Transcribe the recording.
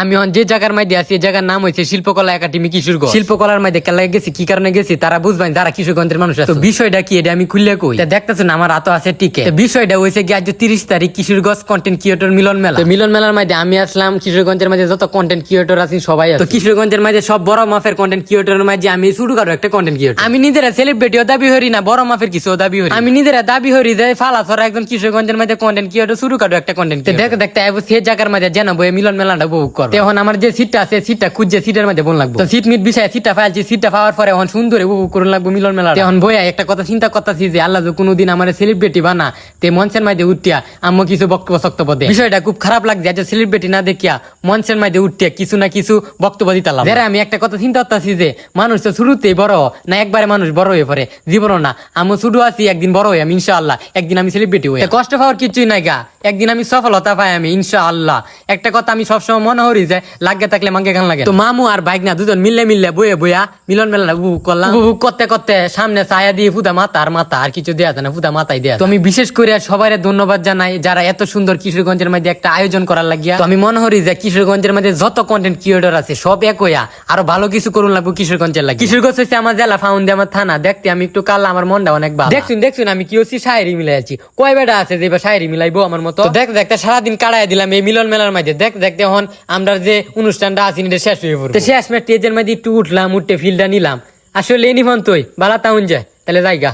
আমি যে জায়গার মধ্যে আছি এই জায়গার নাম হয়েছে শিল্পকলা একাডেমি কিশোরগঞ্জ। শিল্পকলার মধ্যে কেলা গেছি কি কারণে গেছি তারা বুঝবেন যারা কিশোরগঞ্জের মানুষ আছে। তো বিষয়টা কি এটা আমি খুললে কই? দেখতেছেন আমার হাতে আছে টিকে। বিষয়টা হয়েছে কি আজ তিরিশ তারিখ কিশোরগঞ্জ কন্টেন্ট ক্রিয়েটর মিলন মেলা। মিলন মেলার মধ্যে আমি আসলাম কিশোরগঞ্জের মাঝে যত কন্টেন্ট ক্রিয়েটর আছি সবাই আছে তো কিশোরগঞ্জের মাঝে সব বড় মাফের কন্টেন্ট ক্রিয়েটরের মাঝে আমি শুরু করো একটা কন্টেন্ট ক্রিয়েটর আমি নিজেরা সেলিব্রিটিও দাবি হরি না বড় মাফের কিছু দাবি হরি আমি নিজেরা দাবি হরি যে ফালা ছড়া একজন কিশোরগঞ্জের মাঝে কন্টেন্ট ক্রিয়েটর শুরু করো একটা কন্টেন্ট দেখতে দেখতে আইবো সে জায়গার মাঝে যেন বই মিলন মেলাটা উপভোগ করো। এখন আমার যে সিটটা আছে সিটটা খুঁজছে সিটের মধ্যে বোন লাগবে। তো সিট মিট বিষয়ে সিটটা ফাইলছি সিটটা পাওয়ার পরে এখন সুন্দর উপভোগ করুন লাগবো মিলন মেলা এখন বইয়া একটা কথা চিন্তা করতেছি যে আল্লাহ যে কোনোদিন আমার সেলিব্রিটি বানা তে মঞ্চের মাঝে উঠিয়া আম্মু কিছু বক্তব্য সক্তব্য দেয়। বিষয়টা খুব খারাপ লাগছে যে সেলিব্রিটি না দেখিয়া মঞ্চের মাঝে উঠিয়া কিছু না কিছু বক্তব্য দিতাম যারা আমি একটা কথা চিন্তা করতেছি যে মানুষ তো শুরুতেই বড় না একবারে মানুষ বড় হয়ে পড়ে জীবনও না। আমি শুরু আছি একদিন বড় হয়ে আমি ইনশাআল্লাহ একদিন আমি সেলিব্রিটি হই কষ্ট পাওয়ার কিছুই নাই গা। একদিন আমি সফলতা পাই আমি ইনশাআল্লাহ। একটা কথা আমি সবসময় মনে করি যে লাগে থাকলে মাঙ্গে গান লাগে। তো মামু আর বাইক না দুজন মিললে মিললে বয়ে বইয়া মিলন মেলা উপভোগ করলাম। উপভোগ করতে করতে সামনে ছায়া দিয়ে ফুদা মাথা আর মাথা আর কিছু দেয়া যায় না ফুদা মাথায় দেয়া তো আমি বিশেষ করে সবাই ধন্যবাদ জানাই যারা এত সুন্দর কিশোরগঞ্জের মধ্যে একটা আয়োজন করার লাগিয়া। তো আমি মনে করি যে কিশোরগঞ্জের মধ্যে যত কন্টেন্ট ক্রিয়েটর আছে সব এক হইয়া আরও ভালো কিছু করুন লাগবো কিশোরগঞ্জের লাগে কিশোরগঞ্জ হচ্ছে আমার জেলা ফাউন্ডে আমার থানা। দেখতে আমি একটু কাল আমার মনটা অনেক ভালো দেখছুন দেখছুন আমি কি হচ্ছি শায়েরি মিলাই আছি কয় বেটা আছে যে শায়েরি মিলাইবো আমার মতো। দেখ দেখতে সারাদিন কাড়াই দিলাম এই মিলন মেলার মাঝে দেখ দেখতে এখন আমরা যে অনুষ্ঠানটা আছি এটা শেষ হয়ে পড়বে। শেষ মেট স্টেজের মাঝে একটু উঠলাম উঠতে ফিল্ডটা নিলাম। আসলে এনি ফোন তুই বালা তাউন যায় তাহলে জায়গা